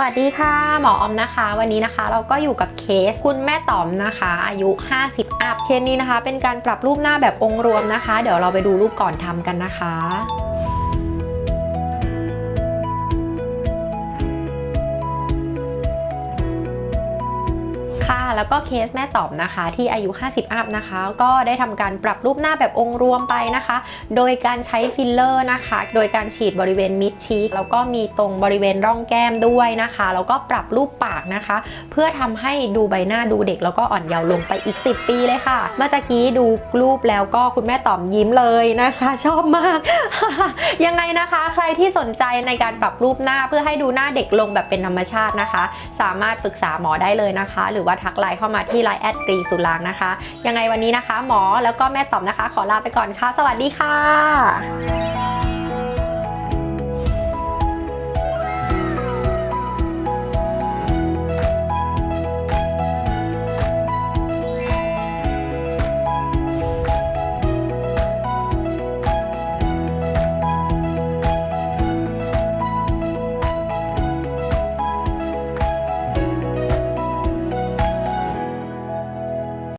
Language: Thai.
วัสดีค่ะ หมอออมนะคะ วันนี้นะคะเราก็อยู่กับเคสคุณแม่ต๋อมนะคะ อายุ 50 อัพเคสนี้นะคะ เป็นการปรับรูปหน้าแบบองค์รวมนะคะ เดี๋ยวเราไปดูรูปก่อนทำกันนะคะ ค่ะ แล้วก็เคสแม่ต๋อมนะคะ ที่อายุ 50 อัพนะคะ ก็ได้ทำการปรับรูปหน้าแบบองค์รวมไปนะคะ โดยการใช้ฟิลเลอร์นะคะ โดยการฉีดบริเวณมิดชีกแล้วก็มีตรงบริเวณร่องแก้มด้วยนะคะ แล้วก็ปรับรูปปากนะคะ เพื่อทำให้ดูใบหน้าดูเด็ก แล้วก็อ่อนเยาว์ลงไปอีก 10 ปีเลยค่ะ เมื่อกี้ดูรูปแล้วก็คุณแม่ต๋อมยิ้มเลยนะคะ ชอบมาก ยังไงนะคะ ใครที่สนใจในการปรับรูปหน้าเพื่อให้ดูหน้าเด็กลงแบบเป็นธรรมชาตินะคะ สามารถปรึกษาหมอได้เลยนะคะ หรือว่าทักไลน์เข้ามาที่ไลน์แอดกรีสุรางนะคะ ยังไงวันนี้นะคะ หมอแล้วก็แม่ต๋อมนะคะ ขอลาไปก่อนค่ะ สวัสดีค่ะ